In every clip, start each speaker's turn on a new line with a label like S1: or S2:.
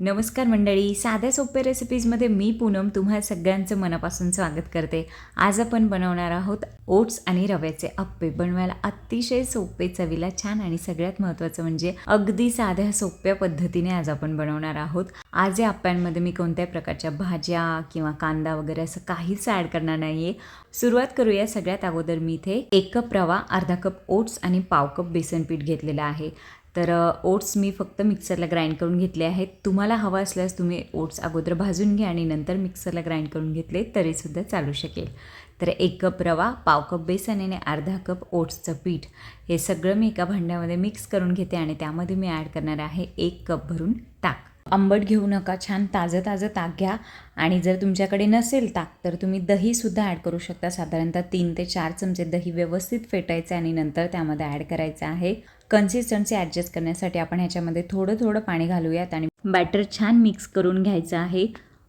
S1: नमस्कार मंडळी साध्या सोप्या रेसिपीजमध्ये मी पूनम तुम्हा सगळ्यांचं मनापासून स्वागत करते. आज आपण बनवणार आहोत ओट्स आणि रव्याचे अप्पे. बनवायला अतिशय सोपे चवीला छान आणि सगळ्यात महत्त्वाचं म्हणजे अगदी साध्या सोप्या पद्धतीने आज आपण बनवणार आहोत. आज या अप्प्यांमध्ये मी कोणत्याही प्रकारच्या भाज्या किंवा कांदा वगैरे असं काहीच ॲड करणार नाही आहे सुरुवात करूया. सगळ्यात अगोदर मी इथे एक कप रवा अर्धा कप ओट्स आणि पाव कप बेसन पीठ घेतलेलं आहे. तर ओट्स मी फक्त मिक्सरला ग्राइंड करून घेतले आहेत. तुम्हाला हवं असल्यास तुम्ही ओट्स अगोदर भाजून घ्या आणि नंतर मिक्सरला ग्राइंड करून घेतले तरीसुद्धा चालू शकेल. तर एक कप रवा पाव कप बेसन आणि अर्धा कप ओट्सचं पीठ हे सगळं मी एका भांड्यामध्ये मिक्स करून घेते आणि त्यामध्ये मी ॲड करणार आहे एक कप भरून ताक. आंबट घेऊ नका छान ताजं ताजं ताक घ्या आणि जर तुमच्याकडे नसेल ताक तर तुम्ही दहीसुद्धा ॲड करू शकता. साधारणतः तीन ते चार चमचे दही व्यवस्थित फेटायचं आणि नंतर त्यामध्ये ॲड करायचं आहे. कन्सिस्टन्सी ॲडजस्ट करण्यासाठी आपण ह्याच्यामध्ये थोडं थोडं पाणी घालूयात आणि बॅटर छान मिक्स करून घ्यायचं आहे.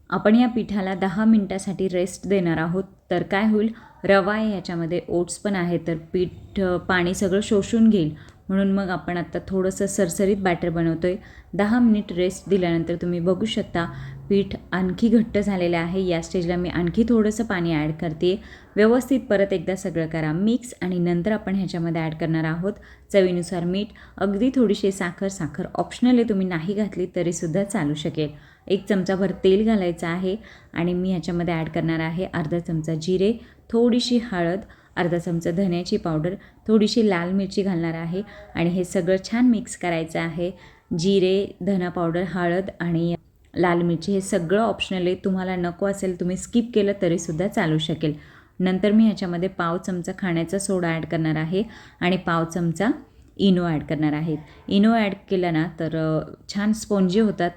S1: आपण या पिठाला दहा मिनटासाठी रेस्ट देणार आहोत. तर काय होईल? रवा आहे ह्याच्यामध्ये ओट्स पण आहे तर पीठ पाणी सगळं शोषून घेईल. म्हणून मग आपण आत्ता थोडंसं सरसरीत बॅटर बनवतो आहे दहा मिनिट रेस्ट दिल्यानंतर तुम्ही बघू शकता पीठ आणखी घट्ट झालेलं आहे. या स्टेजला मी आणखी थोडंसं पाणी ॲड करते. व्यवस्थित परत एकदा सगळं करा. मिक्स आणि नंतर आपण ह्याच्यामध्ये ॲड करणार आहोत चवीनुसार मीठ. अगदी थोडीशी साखर. साखर ऑप्शनल आहे. तुम्ही नाही घातली तरीसुद्धा चालू शकेल. एक चमचाभर तेल घालायचं आहे आणि मी ह्याच्यामध्ये ॲड करणार आहे अर्धा चमचा जिरे थोडीशी हळद अर्धा चमचा धन्याची पावडर थोडीशी लाल मिरची घालणार आहे. आणि हे सगळं छान मिक्स करायचं आहे. जिरे धना पावडर हळद आणि लाल मिरची हे सगळं ऑप्शनल आहे. तुम्हाला नको असेल तुम्ही स्किप केलं तरीसुद्धा चालू शकेल. नंतर मी ह्याच्यामध्ये पाव चमचा खाण्याचा सोडा ॲड करणार आहे आणि पाव चमचा इनो ॲड करणार आहेत इनो ॲड केलं ना तर छान स्पॉन्जी होतात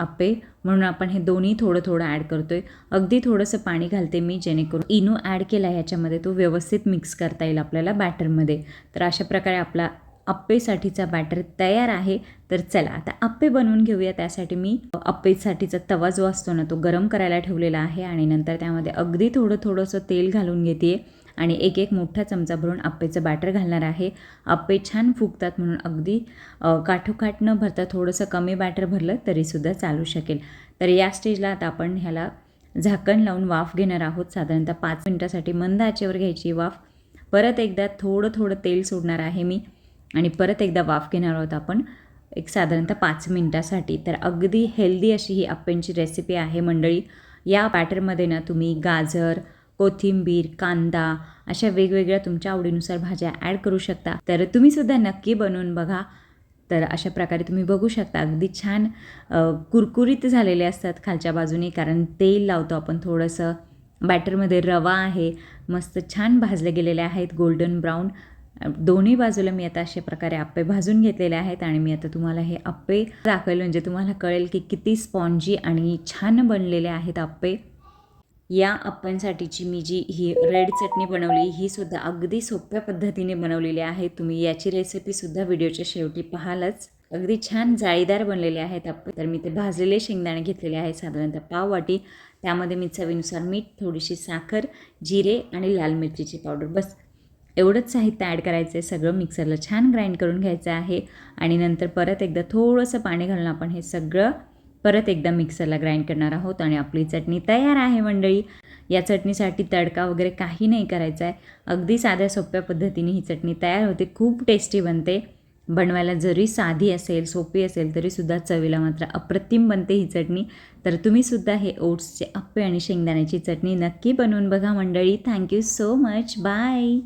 S1: आप्पे. म्हणून आपण हे दोन्ही थोडं थोडं ॲड करतो आहे अगदी थोडंसं पाणी घालते मी जेणेकरून इनो ॲड केला ह्याच्यामध्ये तो व्यवस्थित मिक्स करता येईल आपल्याला बॅटरमध्ये तर अशा प्रकारे आपला अप्पेसाठीचा बॅटर तयार आहे तर चला आता अप्पे बनवून घेऊया. त्यासाठी मी अप्पेसाठीचा तवा जो असतो ना तो गरम करायला ठेवलेला आहे आणि नंतर त्यामध्ये अगदी थोडं थोडंसं तेल घालून घेते. आणि एक एक मोठा चमचा भरून अप्पेचं बॅटर घालणार आहे. अप्पे छान फुगतात म्हणून अगदी काठोकाठ न भरता थोडंसं कमी बॅटर भरलं तरीसुद्धा चालू शकेल. तर या स्टेजला आता आपण ह्याला झाकण लावून वाफ घेणार आहोत. साधारणतः पाच मिनटासाठी मंद आचेवर घ्यायची वाफ. परत एकदा थोडं थोडं तेल सोडणार आहे मी. आणि परत एकदा वाफ घेणार आहोत आपण एक साधारणतः पाच मिनटासाठी. तर अगदी हेल्दी अशी ही अप्प्यांची रेसिपी आहे मंडळी. या बॅटरमध्ये ना तुम्ही गाजर कोथिंबीर कांदा अशा वेगवेगळ्या तुमच्या आवडीनुसार भाज्या ॲड करू शकता. तर तुम्हीसुद्धा नक्की बनवून बघा. तर अशा प्रकारे तुम्ही बघू शकता. अगदी छान कुरकुरीत झालेले असतात खालच्या बाजूने कारण तेल लावतो आपण थोडंसं. बॅटरमध्ये रवा आहे. मस्त छान भाजले गेलेले आहेत. गोल्डन ब्राऊन दोन्ही बाजूला मी आता अशा प्रकारे आप्पे भाजून घेतलेले आहेत आणि मी आता तुम्हाला हे आप्पे दाखवेल. म्हणजे तुम्हाला कळेल की किती स्पॉन्जी आणि छान बनलेले आहेत आप्पे. या अप्प्यांसाठीची मी जी ही रेड चटणी बनवली ही सुद्धा अगदी सोप्या पद्धतीने बनवलेली आहे. तुम्ही याची रेसिपीसुद्धा व्हिडिओच्या शेवटी पाहालच. अगदी छान जाळीदार बनलेले आहेत अप्पे तर मी ते भाजलेले शेंगदाणे घेतलेले आहेत साधारणतः पाव वाटी. त्यामध्ये मी चवीनुसार मीठ थोडीशी साखर जिरे आणि लाल मिरचीची पावडर. बस. एवढंच साहित्य ॲड करायचं आहे सगळं मिक्सरला छान ग्राइंड करून घ्यायचं आहे. आणि नंतर परत एकदा थोडंसं पाणी घालून आपण हे सगळं परत एकदा मिक्सरला ग्राइंड करणार आहोत आणि आपली चटणी तयार आहे मंडळी. या चटणीसाठी तडका वगैरे काही नाही करायचा आहे अगदी साध्या सोप्या पद्धतीने ही चटणी तयार होते. खूप टेस्टी बनते. बनवायला जरी साधी असेल सोपी असेल तरीसुद्धा चवीला मात्र अप्रतिम बनते ही चटणी. तर तुम्हीसुद्धा हे ओट्सचे अप्पे आणि शेंगदाण्याची चटणी नक्की बनवून बघा मंडळी. Thank you so much bye